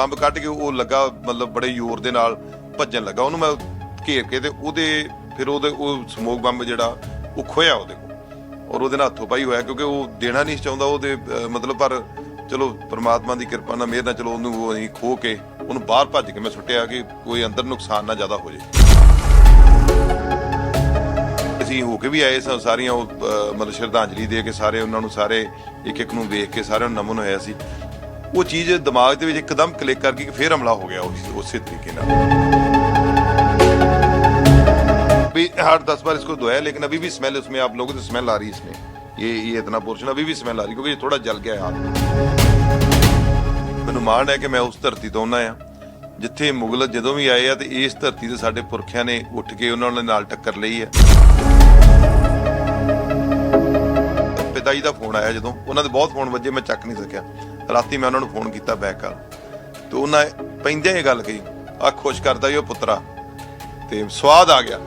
Bomb ਕੱਢ ਕੇ ਉਹ ਲੱਗਾ, ਮਤਲਬ ਬੜੇ ਜ਼ੋਰ ਦੇ ਨਾਲ ਭੱਜਣ ਲੱਗਾ। ਉਹਨੂੰ ਮੈਂ ਘੇਰ ਕੇ ਤੇ ਉਹਦੇ, ਫਿਰ ਉਹਦੇ, ਉਹ ਸਮੋਕ ਬੰਬ ਜਿਹੜਾ, ਉਹ ਖੋਇਆ ਉਹਦੇ ਕੋਲ। ਔਰ ਉਹਦੇ ਨਾਲ ਹੱਥੋਂ ਪਾਈ ਹੋਇਆ, ਕਿਉਂਕਿ ਉਹ ਦੇਣਾ ਨਹੀਂ ਚਾਹੁੰਦਾ ਉਹਦੇ ਮਤਲਬ ਪਰ ਚਲੋ, ਪ੍ਰਮਾਤਮਾ ਦੀ ਕਿਰਪਾ ਨਾਲ, ਮਿਹਰ ਨਾਲ ਚਲੋ ਉਹਨੂੰ ਉਹ ਅਸੀਂ ਖੋ ਕੇ, ਉਹਨੂੰ ਬਾਹਰ ਭੱਜ ਕੇ ਮੈਂ ਸੁੱਟਿਆ ਕਿ ਕੋਈ ਅੰਦਰ ਨੁਕਸਾਨ ਨਾ ਜ਼ਿਆਦਾ ਹੋ ਜੇ। ਅਸੀਂ ਹੋ ਕੇ ਵੀ ਆਏ ਸਾਂ, ਸਾਰੀਆਂ ਉਹ ਮਤਲਬ ਸ਼ਰਧਾਂਜਲੀ ਦੇ ਕੇ ਸਾਰੇ ਉਹਨਾਂ ਨੂੰ ਸਾਰੇ ਇੱਕ ਇੱਕ ਨੂੰ ਵੇਖ ਕੇ ਸਾਰਿਆਂ ਨੂੰ ਨਮਨ ਹੋਇਆ ਸੀ। ਉਹ ਚੀਜ਼ ਦਿਮਾਗ ਦੇ ਵਿੱਚ ਇੱਕਦਮ ਕਲਿੱਕ ਕਰ ਗਈ ਕਿ ਫੇਰ ਹਮਲਾ ਹੋ ਗਿਆ ਉਸ- ਉਸੇ ਤਰੀਕੇ ਨਾਲ भी हर दस बार इसको धोया लेकिन अभी भी स्मेल उसमें आप लोगों को स्मेल आ रही है इसमें ये ये इतना पोर्शन अभी भी स्मेल आ रही है क्योंकि ये थोड़ा जल गया है हाथ ਮੈਨੂੰ ਮਾਣ ਹੈ ਕਿ ਮੈਂ ਉਸ ਧਰਤੀ ਤੋਂ ਆਉਣਾ ਆ ਜਿੱਥੇ ਮੁਗਲ ਜਦੋਂ ਵੀ ਆਏ ਆ ਤੇ ਇਸ ਧਰਤੀ ਤੇ ਸਾਡੇ ਪੁਰਖਿਆਂ ਨੇ ਉੱਠ ਕੇ ਉਹਨਾਂ ਦੇ ਨਾਲ ਟੱਕਰ ਲਈ ਹੈ ਪਿਤਾ ਜੀ ਦਾ ਫੋਨ ਆਇਆ ਜਦੋਂ ਉਹਨਾਂ ਦੇ ਬਹੁਤ ਫੋਨ ਵੱਜੇ ਮੈਂ ਚੱਕ ਨਹੀਂ ਸਕਿਆ ਰਾਤੀ ਮੈਂ ਉਹਨਾਂ ਨੂੰ ਫੋਨ ਕੀਤਾ ਬੈਕ ਕਰ ਤੇ ਉਹਨਾਂ ਪੈਂਦਿਆਂ ਇਹ ਗੱਲ ਕਹੀ, ਆ ਖੁਸ਼ ਕਰਦਾ ਈ ਉਹ ਪੁੱਤਰਾ। ਤੇ ਸਵਾਦ ਆ ਗਿਆ।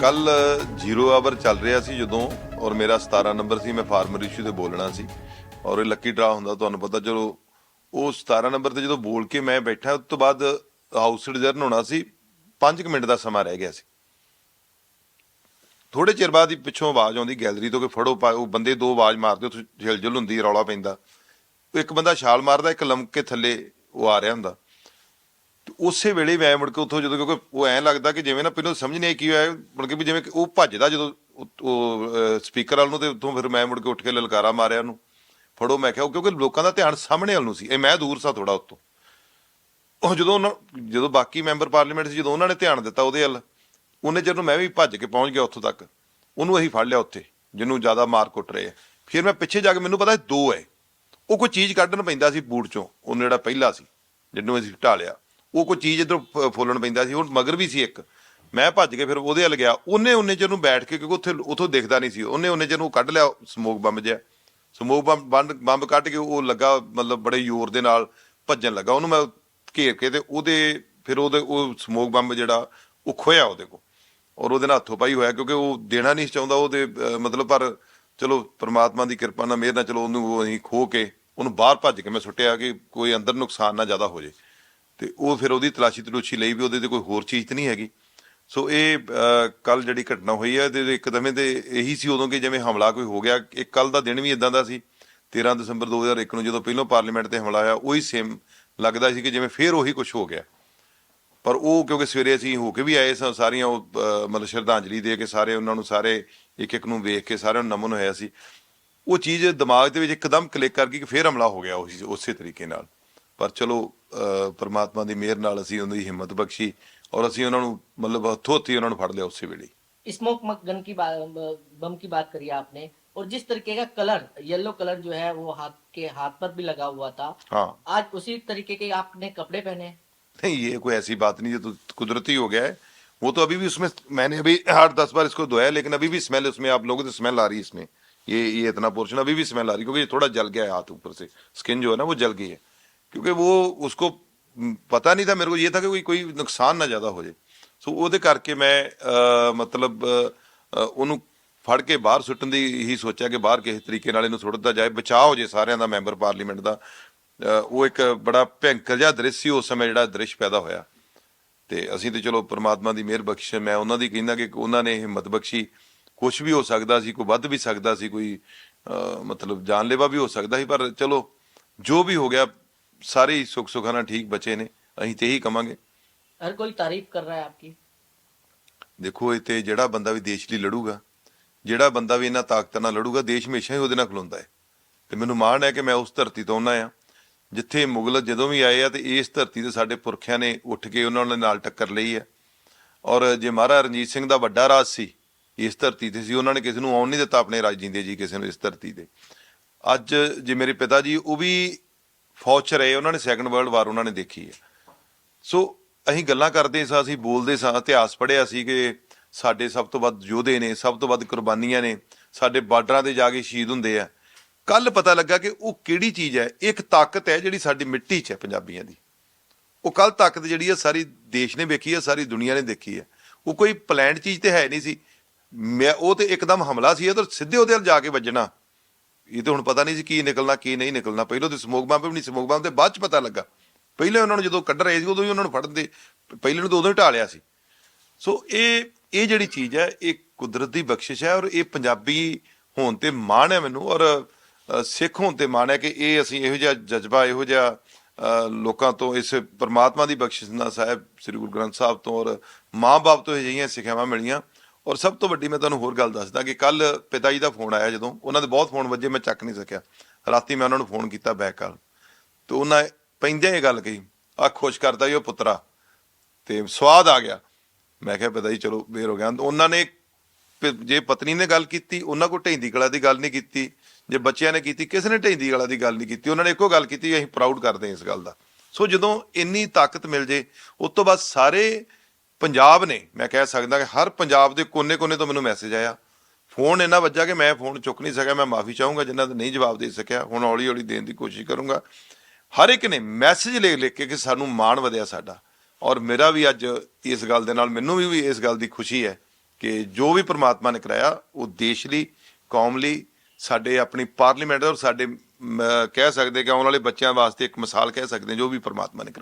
ਕੱਲ ਜ਼ੀਰੋ ਆਵਰ ਚੱਲ ਰਿਹਾ ਸੀ ਜਦੋਂ, ਔਰ ਮੇਰਾ 17 ਨੰਬਰ ਸੀ, ਮੈਂ ਫਾਰਮਰ ਇਸ਼ੂ ਤੇ ਬੋਲਣਾ ਸੀ। ਔਰ ਇਹ ਲੱਕੀ ਡਰਾ ਹੁੰਦਾ, ਤੁਹਾਨੂੰ ਪਤਾ ਚਲੋ, ਉਹ 17 ਨੰਬਰ ਤੇ ਜਦੋਂ ਬੋਲ ਕੇ ਮੈਂ ਬੈਠਾ, ਉਸ ਤੋਂ ਬਾਅਦ ਹਾਊਸ ਰਿਜ਼ਰਨ ਹੋਣਾ ਸੀ 5 ਮਿੰਟ ਦਾ ਸਮਾਂ ਰਹਿ ਗਿਆ ਸੀ। ਥੋੜੇ ਚਿਰ ਬਾਅਦ ਹੀ ਪਿੱਛੋਂ ਆਵਾਜ਼ ਆਉਂਦੀ ਗੈਲਰੀ ਤੋਂ ਕਿ ਫੜੋ ਪਾ- ਉਹ ਬੰਦੇ ਦੋ ਆਵਾਜ਼ ਮਾਰਦੇ, ਉੱਥੇ ਹਿਲਜੁਲ ਹੁੰਦੀ ਰੌਲਾ ਪੈਂਦਾ। ਉਹ ਇੱਕ ਬੰਦਾ ਛਾਲ ਮਾਰਦਾ, ਇੱਕ ਲੰਮਕ ਕੇ ਥੱਲੇ ਉਹ ਆ ਰਿਹਾ ਹੁੰਦਾ। ਤੇ ਉਸੇ ਵੇਲੇ ਮੈਂ ਮੁੜ ਕੇ ਉੱਥੋਂ ਜਦੋਂ, ਕਿਉਂਕਿ ਉਹ ਐਂ ਲੱਗਦਾ ਕਿ ਜਿਵੇਂ ਨਾ ਪਹਿਲਾਂ ਸਮਝ ਨਹੀਂ ਆਈ ਕੀ ਹੋਇਆ ਮੁੜ ਕੇ ਵੀ ਜਿਵੇਂ ਕਿ ਉਹ ਭੱਜਦਾ ਜਦੋਂ ਉਹ- ਉਹ ਸਪੀਕਰ ਵਾਲ ਨੂੰ ਤੇ ਉੱਥੋਂ ਫਿਰ ਮੈਂ ਮੁੜ ਕੇ ਉੱਠ ਕੇ ਲਲਕਾਰਾ ਮਾਰਿਆ ਉਹਨੂੰ। ਫੜੋ, ਮੈਂ ਕਿਹਾ ਉਹ ਕਿਉਂਕਿ ਲੋਕਾਂ ਦਾ ਧਿਆਨ ਸਾਹਮਣੇ ਵੱਲ ਨੂੰ ਸੀ। ਇਹ ਮੈਂ ਦੂਰ ਸਾਂ ਥੋੜਾ ਉੱਤੋਂ ਉਹ ਜਦੋਂ ਉਹਨਾਂ, ਜਦੋਂ ਬਾਕੀ ਮੈਂਬਰ ਪਾਰਲੀਮੈਂਟ ਸੀ, ਜਦੋਂ ਉਹਨਾਂ ਨੇ ਧਿਆਨ ਦਿੱਤਾ ਉਹਦੇ ਵੱਲ ਉਹਨੇ ਜਦੋਂ ਮੈਂ ਵੀ ਭੱਜ ਕੇ ਪਹੁੰਚ ਗਿਆ ਉੱਥੋਂ ਤੱਕ, ਉਹਨੂੰ ਅਸੀਂ ਫੜ ਲਿਆ ਉੱਥੇ, ਜਿਹਨੂੰ ਜ਼ਿਆਦਾ ਮਾਰ ਕੁੱਟ ਰਹੇ ਆ। ਫਿਰ ਮੈਂ ਪਿੱਛੇ ਜਾ ਕੇ, ਮੈਨੂੰ ਪਤਾ ਦੋ ਹੈ ਉਹ ਕੋਈ ਚੀਜ਼ ਕੱਢਣ ਪੈਂਦਾ ਸੀ ਬੂਟ ਚੋਂ, ਉਹਨੂੰ ਜਿਹੜਾ ਪਹਿਲਾ ਸੀ, ਜਿਹਨੂੰ ਅਸੀਂ ਢਾਲਿਆ ਉਹ ਕੋਈ ਚੀਜ਼ ਇਧਰ ਫੋਲਣ ਪੈਂਦਾ ਸੀ, ਹੁਣ ਮਗਰ ਵੀ ਸੀ ਇੱਕ। ਮੈਂ ਭੱਜ ਕੇ ਫਿਰ ਉਹਦੇ ਵੱਲ ਗਿਆ। ਉਹਨੇ ਉਹਨੇ ਚ ਨੂੰ ਬੈਠ ਕੇ, ਕਿਉਂਕਿ ਉੱਥੇ, ਉਥੋਂ ਦਿਖਦਾ ਨਹੀਂ ਸੀ। ਉਹਨੇ ਉਹਨੇ ਚ ਨੂੰ ਕੱਢ ਲਿਆ ਸਮੋਕ ਬੰਬ ਜਿਹਾ। ਸਮੋਕ ਬੰਬ ਬੰਦ- ਬੰਬ ਕੱਢ ਕੇ ਉਹ ਲੱਗਾ, ਮਤਲਬ ਬੜੇ ਜ਼ੋਰ ਦੇ ਨਾਲ ਭੱਜਣ ਲੱਗਾ। ਉਹਨੂੰ ਮੈਂ ਘੇਰ ਕੇ ਤੇ ਉਹਦੇ, ਫਿਰ ਉਹਦੇ, ਉਹ ਸਮੋਕ ਬੰਬ ਜਿਹੜਾ, ਉਹ ਖੋਇਆ ਉਹਦੇ ਕੋਲ। ਔਰ ਉਹਦੇ ਨਾਲ ਹੱਥੋਂ ਪਾਈ ਹੋਇਆ, ਕਿਉਂਕਿ ਉਹ ਦੇਣਾ ਨਹੀਂ ਚਾਹੁੰਦਾ ਉਹਦੇ ਮਤਲਬ ਪਰ ਚਲੋ ਪ੍ਰਮਾਤਮਾ ਦੀ ਕਿਰਪਾ ਨਾਲ ਮਿਹਰ ਨਾਲ ਚਲੋ ਉਹਨੂੰ ਅਸੀਂ ਖੋ ਕੇ ਉਹਨੂੰ ਬਾਹਰ ਭੱਜ ਕੇ ਮੈਂ ਸੁੱਟਿਆ ਕਿ ਕੋਈ ਅੰਦਰ ਨੁਕਸਾਨ ਨਾ ਜ਼ਿਆਦਾ ਹੋ ਜੇ। ਤੇ ਉਹ ਫਿਰ ਉਹਦੀ ਤਲਾਸ਼ੀ ਤਲੂਸ਼ੀ ਲਈ ਵੀ ਉਹਦੇ ਤੇ ਕੋਈ ਹੋਰ ਚੀਜ਼ ਤਾਂ ਨਹੀਂ ਹੈਗੀ। ਸੋ ਇਹ ਕੱਲ ਜਿਹੜੀ ਘਟਨਾ ਹੋਈ ਹੈ ਤੇ ਇੱਕਦਮੇ ਤੇ ਇਹੀ ਸੀ ਉਦੋਂ ਕਿ ਜਿਵੇਂ ਹਮਲਾ ਕੋਈ ਹੋ ਗਿਆ, ਇੱਕ ਕੱਲ ਦਾ ਦਿਨ ਵੀ ਇਦਾਂ ਦਾ ਸੀ 13 ਦਸੰਬਰ 2001 ਨੂੰ ਜਦੋਂ ਪਹਿਲੋਂ ਪਾਰਲੀਮੈਂਟ ਤੇ ਹਮਲਾ ਆਇਆ ਉਹੀ ਸੇਮ ਲੱਗਦਾ ਸੀ ਕਿ ਜਿਵੇਂ ਫੇਰ ਉਹੀ ਕੁਝ ਹੋ ਗਿਆ। ਪਰ ਉਹ ਕਿਉਂਕਿ ਸਵੇਰੇ ਅਸੀਂ ਹੋ ਕੇ ਵੀ ਆਏ ਸਾਂ ਸਾਰੀਆਂ ਉਹ ਅਹ, ਮਤਲਬ ਸ਼ਰਧਾਂਜਲੀ ਦੇ ਕੇ ਸਾਰੇ ਉਹਨਾਂ ਨੂੰ ਸਾਰੇ ਇੱਕ ਇੱਕ ਨੂੰ ਵੇਖ ਕੇ ਸਾਰਿਆਂ ਨੂੰ ਨਮਨ ਹੋਇਆ ਸੀ ਉਹ ਚੀਜ਼ ਦਿਮਾਗ ਦੇ ਵਿੱਚ ਇੱਕਦਮ ਕਲਿੱਕ ਕਰ ਗਈ ਕਿ ਫੇਰ ਹਮਲਾ ਹੋ ਗਿਆ ਉਸੇ ਉਸੇ ਤਰੀਕੇ ਨਾਲ ਪਰ ਚਲੋ ਅਹ, ਪ੍ਰਮਾਤਮਾ ਦੀ ਮਿਹਰ ਨਾਲ ਅਸੀਂ ਉਹਨਾਂ ਦੀ ਹਿੰਮਤ ਬਖਸ਼ੀ ਔਰ ਅਸੀਂ ਉਹਨਾਂ ਨੂੰ ਮਤਲਬ ਹੱਥੋਂ ਹੱਥੀ ਉਹਨਾਂ ਨੂੰ ਫੜ ਲਿਆ ਉਸੇ ਵੇਲੇ ਹੀ। स्मोक गन की बात बम की बात करी आपने और जिस तरीके का कलर येलो कलर जो है वो हाथ के हाथ पर भी लगा हुआ था हाँ आज उसी तरीके के आपने कपड़े पहने नहीं ये कोई ऐसी बात नहीं ये तो कुदरती हो गया है वो तो अभी भी उसमें मैंने अभी आठ दस बार इसको धोया लेकिन अभी भी स्मेल उसमें आप लोगों को स्मेल आ रही है इसमें ये ये इतना पोर्शन अभी भी स्मेल आ रही है क्योंकि ये थोड़ा जल गया है हाथ ऊपर से स्किन जो है ना वो जल गई है क्योंकि वो उसको म, पता नहीं था मेरे को ये था कि कोई कोई नुकसान ना ज्यादा हो जाए ਸੋ ਉਹਦੇ ਕਰਕੇ ਮੈਂ ਅਹ, ਮਤਲਬ ਅਹ, ਅਹ, ਉਹਨੂੰ ਫੜ ਕੇ ਬਾਹਰ ਸੁੱਟਣ ਦੀ ਹੀ ਸੋਚਿਆ ਕਿ ਬਾਹਰ ਕਿਸੇ ਤਰੀਕੇ ਨਾਲ ਇਹਨੂੰ ਸੁੱਟਦਾ ਜਾਏ ਬਚਾਅ ਹੋ ਜੇ ਸਾਰਿਆਂ ਦਾ ਮੈਂਬਰ ਪਾਰਲੀਮੈਂਟ ਦਾ ਅਹ, ਉਹ ਇੱਕ ਬੜਾ ਭਿਆਨਕ ਜਿਹਾ ਦ੍ਰਿਸ਼ ਸੀ ਉਸ ਸਮੇਂ ਜਿਹੜਾ ਦ੍ਰਿਸ਼ ਪੈਦਾ ਹੋਇਆ। ਤੇ ਅਸੀਂ ਤੇ ਚਲੋ ਪ੍ਰਮਾਤਮਾ ਦੀ ਮਿਹਰ ਬਖਸ਼ ਮੈਂ ਉਹਨਾਂ ਦੀ ਕਹਿੰਦਾ ਕਿ ਉਹਨਾਂ ਨੇ ਹਿੰਮਤ ਬਖਸ਼ੀ। ਕੁਝ ਵੀ ਹੋ ਸਕਦਾ ਸੀ ਕੋਈ ਵੱਧ ਵੀ ਸਕਦਾ ਸੀ ਕੋਈ ਮਤਲਬ ਜਾਨਲੇਵਾ ਵੀ ਹੋ ਸਕਦਾ ਸੀ ਪਰ ਚਲੋ ਜੋ ਵੀ ਹੋ ਗਿਆ ਸਾਰੇ ਸੁਖ ਨਾਲ ਠੀਕ ਬਚੇ ਨੇ। ਅਸੀਂ ਤੇ ਹੀ ਕਵਾਂਗੇ। ਹਰ ਕੋਈ ਤਾਰੀਫ ਕਰ ਰਿਹਾ ਹੈ ਆਪਕੀ? ਦੇਖੋ ਇਹ ਤੇ ਜਿਹੜਾ ਬੰਦਾ ਵੀ ਦੇਸ਼ ਲਈ ਲੜੂਗਾ ਜਿਹੜਾ ਬੰਦਾ ਵੀ ਇਹਨਾਂ ਤਾਕਤਾਂ ਨਾਲ ਲੜੂਗਾ ਦੇਸ਼ ਹਮੇਸ਼ਾ ਹੀ ਉਹਦੇ ਨਾਲ ਖਲੋਂਦਾ ਹੈ। ਤੇ ਮੈਨੂੰ ਮਾਣ ਹੈ ਕਿ ਮੈਂ ਉਸ ਧਰਤੀ ਤੋਂ ਆਉਣਾ ਆ। ਜਿੱਥੇ ਮੁਗਲ ਜਦੋਂ ਵੀ ਆਏ ਆ ਤੇ ਇਸ ਧਰਤੀ ਤੇ ਸਾਡੇ ਪੁਰਖਿਆਂ ਨੇ ਉੱਠ ਕੇ ਉਹਨਾਂ ਦੇ ਨਾਲ ਟੱਕਰ ਲਈ ਹੈ ਔਰ ਜੇ ਮਹਾਰਾਜਾ ਰਣਜੀਤ ਸਿੰਘ ਦਾ ਵੱਡਾ ਰਾਜ ਸੀ, ਇਸ ਧਰਤੀ ਤੇ ਸੀ, ਉਹਨਾਂ ਨੇ ਕਿਸੇ ਨੂੰ ਆਉਣ ਨਹੀਂ ਦਿੱਤਾ ਆਪਣੇ ਰਾਜ ਜਿੰਦੇ ਜੀ, ਕਿਸੇ ਨੂੰ ਇਸ ਧਰਤੀ ਤੇ। ਅੱਜ ਜੇ ਮੇਰੇ ਪਿਤਾ ਜੀ ਉਹ ਵੀ ਫੌਜ 'ਚ ਰਹੇ, ਉਹਨਾਂ ਨੇ ਸੈਕੰਡ ਵਰਲਡ ਵਾਰ ਉਹਨਾਂ ਨੇ ਦੇਖੀ ਹੈ ਸੋ ਅਸੀਂ ਗੱਲਾਂ ਕਰਦੇ ਸਾਂ, ਅਸੀਂ ਬੋਲਦੇ ਸਾਂ, ਇਤਿਹਾਸ ਪੜ੍ਹਿਆ ਸੀ ਕਿ ਸਾਡੇ ਸਭ ਤੋਂ ਵੱਧ ਯੋਧੇ ਨੇ, ਸਭ ਤੋਂ ਵੱਧ ਕੁਰਬਾਨੀਆਂ ਨੇ, ਸਾਡੇ ਬਾਰਡਰਾਂ ਤੇ ਜਾ ਕੇ ਸ਼ਹੀਦ ਹੁੰਦੇ ਆ। ਕੱਲ ਪਤਾ ਲੱਗਾ ਕਿ ਉਹ ਕਿਹੜੀ ਚੀਜ਼ ਹੈ, ਇੱਕ ਤਾਕਤ ਹੈ ਜਿਹੜੀ ਸਾਡੀ ਮਿੱਟੀ 'ਚ ਹੈ ਪੰਜਾਬੀਆਂ ਦੀ। ਉਹ ਕੱਲ ਤਾਕਤ ਜਿਹੜੀ ਹੈ, ਸਾਰੀ ਦੇਸ਼ ਨੇ ਵੇਖੀ ਹੈ, ਸਾਰੀ ਦੁਨੀਆ ਨੇ ਦੇਖੀ ਹੈ। ਉਹ ਕੋਈ ਪਲਾਨਡ ਚੀਜ਼ ਤੇ ਹੈ ਨਹੀਂ ਸੀ। ਮੈਂ ਉਹ ਤੇ ਇੱਕਦਮ ਹਮਲਾ ਸੀ ਇਹ ਸਿੱਧੇ ਉਹਦੇ ਵੱਲ ਜਾ ਕੇ ਵੱਜਣਾ। ਇਹ ਤਾਂ ਹੁਣ ਪਤਾ ਨਹੀਂ ਸੀ ਕੀ ਨਿਕਲਣਾ, ਕੀ ਨਹੀਂ ਨਿਕਲਣਾ। ਪਹਿਲਾਂ ਤੇ ਸਮੋਕ ਬੰਬ ਵੀ ਨਹੀਂ ਸਮੋਗ ਬੰਬ ਤੇ ਬਾਅਦ ਚ ਪਤਾ ਲੱਗਾ। ਪਹਿਲਾਂ ਉਹਨਾਂ ਨੂੰ ਜਦੋਂ ਕੱਢ ਰਹੇ ਸੀ, ਉਦੋਂ ਹੀ ਉਹਨਾਂ ਨੂੰ ਫੜਨ ਦੇ, ਪਹਿਲੇ ਨੂੰ ਤਾਂ ਉਦੋਂ ਹੀ ਢਾਲਿਆ ਸੀ। ਸੋ ਇਹ ਇਹ ਜਿਹੜੀ ਚੀਜ਼ ਹੈ, ਇਹ ਕੁਦਰਤ ਦੀ ਬਖਸ਼ਿਸ਼ ਹੈ ਔਰ ਇਹ ਪੰਜਾਬੀ ਹੋਣ ਤੇ ਮਾਣ ਹੈ ਮੈਨੂੰ ਔਰ ਸਿੱਖ ਹੋਣ ਤੇ ਮਾਣ ਹੈ ਕਿ ਇਹ ਅਸੀਂ ਇਹੋ ਜਿਹਾ ਜਜ਼ਬਾ, ਇਹੋ ਜਿਹਾ ਲੋਕਾਂ ਤੋਂ ਇਸ ਪਰਮਾਤਮਾ ਦੀ ਬਖਸ਼ਿਸ਼ ਨਾਲ ਸਾਹਿਬ, ਸ੍ਰੀ ਗੁਰੂ ਗ੍ਰੰਥ ਸਾਹਿਬ ਤੋਂ ਔਰ ਮਾਂ-ਬਾਪ ਤੋਂ ਅਜਿਹੀਆਂ ਸਿੱਖਿਆਵਾਂ ਮਿਲੀਆਂ। ਔਰ ਸਭ ਤੋਂ ਵੱਡੀ ਮੈਂ ਤੁਹਾਨੂੰ ਹੋਰ ਗੱਲ ਦੱਸਦਾ ਕਿ ਕੱਲ ਪਿਤਾ ਜੀ ਦਾ ਫੋਨ ਆਇਆ ਜਦੋਂ, ਉਹਨਾਂ ਦੇ ਬਹੁਤ ਫੋਨ ਵੱਜੇ, ਮੈਂ ਚੱਕ ਨਹੀਂ ਸਕਿਆ। ਰਾਤੀ ਮੈਂ ਉਹਨਾਂ ਨੂੰ ਫੋਨ ਕੀਤਾ ਬੈਕ ਕਾਲ ਤੇ ਉਹਨਾਂ ਪੈਂਦਿਆਂ ਇਹ ਗੱਲ ਕਹੀ ਆ ਖੁਸ਼ ਕਰਦਾ ਈ ਉਹ ਪੁੱਤਰਾ। ਤੇ ਸਵਾਦ ਆ ਗਿਆ। ਮੈਂ ਕਿਹਾ, ਪਿਤਾ ਜੀ, ਚਲੋ ਬੇਰ ਹੋ ਗਿਆ। ਉਹਨਾਂ ਨੇ ਪ- ਜੇ ਪਤਨੀ ਨੇ ਗੱਲ ਕੀਤੀ, ਉਹਨਾਂ ਕੋ ਢੈਂਦੀ ਕਲਾ ਦੀ ਗੱਲ ਨਹੀਂ ਕੀਤੀ। ਜੇ ਬੱਚਿਆਂ ਨੇ ਕੀਤੀ, ਕਿਸੇ ਨੇ ਢੈਂਦੀ ਕਲਾ ਦੀ ਗੱਲ ਨਹੀਂ ਕੀਤੀ, ਉਹਨਾਂ ਨੇ ਇੱਕੋ ਗੱਲ ਕੀਤੀ ਵੀ ਅਸੀਂ ਪ੍ਰਾਊਡ ਕਰਦੇ ਹਾਂ ਇਸ ਗੱਲ ਦਾ। ਸੋ ਜਦੋਂ ਇੰਨੀ ਤਾਕਤ ਮਿਲ ਜੇ, ਉਸ ਤੋਂ ਬਾਅਦ ਸਾਰੇ ਪੰਜਾਬ ਨੇ, ਮੈਂ ਕਹਿ ਸਕਦਾ ਕਿ ਹਰ ਪੰਜਾਬ ਦੇ ਕੋਨੇ-ਕੋਨੇ ਤੋਂ ਮੈਨੂੰ ਮੈਸੇਜ ਆਇਆ। ਫੋਨ ਇੰਨਾ ਵੱਜਾ ਕਿ ਮੈਂ ਫੋਨ ਚੁੱਕ ਨਹੀਂ ਸਕਿਆ, ਮੈਂ ਮਾਫੀ ਚਾਹੂੰਗਾ, ਜਿਨ੍ਹਾਂ ਦਾ ਨਹੀਂ ਜਵਾਬ ਦੇ ਸਕਿਆ, ਹੁਣ ਹੌਲੀ-ਹੌਲੀ ਦੇਣ ਦੀ ਕੋਸ਼ਿਸ਼ ਕਰੂੰਗਾ। ਹਰ ਇੱਕ ਨੇ ਮੈਸੇਜ ਲਿਖ ਲਿਖ ਕੇ ਕਿ ਸਾਨੂੰ ਮਾਣ ਵਧਿਆ ਸਾਡਾ। ਔਰ ਮੇਰਾ ਵੀ ਅੱਜ ਇਸ ਗੱਲ ਦੇ ਨਾਲ, ਮੈਨੂੰ ਵੀ ਇਸ ਗੱਲ ਦੀ ਖੁਸ਼ੀ ਹੈ ਕਿ ਜੋ ਵੀ ਪ੍ਰਮਾਤਮਾ ਨੇ ਕਰਾਇਆ, ਉਹ ਦੇਸ਼ ਲਈ, ਕੌਮ ਲਈ ਸਾਡੇ ਆਪਣੀ ਪਾਰਲੀਮੈਂਟ ਔਰ ਸਾਡੇ ਕਹਿ ਸਕਦੇ ਕਿ ਆਉਣ ਵਾਲੇ ਬੱਚਿਆਂ ਵਾਸਤੇ ਇੱਕ ਮਿਸਾਲ ਕਹਿ ਸਕਦੇ ਜੋ ਵੀ ਪਰਮਾਤਮਾ ਨੇ ਕਰਾਇਆ